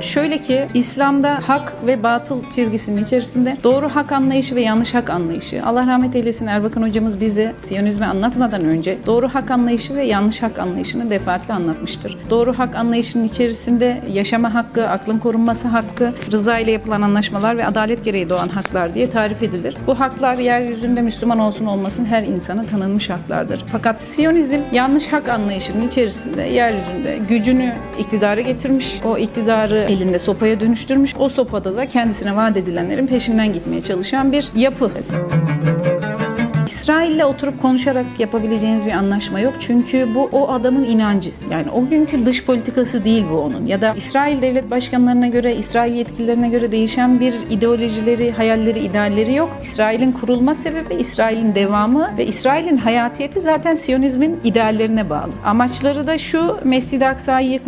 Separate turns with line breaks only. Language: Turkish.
Şöyle ki İslam'da hak ve batıl çizgisinin içerisinde doğru hak anlayışı ve yanlış hak anlayışı. Allah rahmet eylesin Erbakan hocamız bize Siyonizmi anlatmadan önce doğru hak anlayışı ve yanlış hak anlayışını defaatle anlatmıştır. Doğru hak anlayışının içerisinde yaşama hakkı, aklın korunması hakkı, rıza ile yapılan anlaşmalar ve adalet gereği doğan haklar diye tarif edilir. Bu haklar yeryüzünde Müslüman olsun olmasın her insana tanınmış haklardır. Fakat Siyonizm yanlış hak anlayışının içerisinde yeryüzünde gücünü iktidara getirmiş. O iktidarı elinde sopaya dönüştürmüş. O sopada da kendisine vaat edilenlerin peşinden gitmeye çalışan bir yapı. İsrail'le oturup konuşarak yapabileceğiniz bir anlaşma yok. Çünkü bu o adamın inancı. Yani o günkü dış politikası değil bu onun. Ya da İsrail devlet başkanlarına göre, İsrail yetkililerine göre değişen bir ideolojileri, hayalleri, idealleri yok. İsrail'in kurulma sebebi, İsrail'in devamı ve İsrail'in hayatiyeti zaten Siyonizmin ideallerine bağlı. Amaçları da şu, Mescid-i Aksa'yı yıkmak,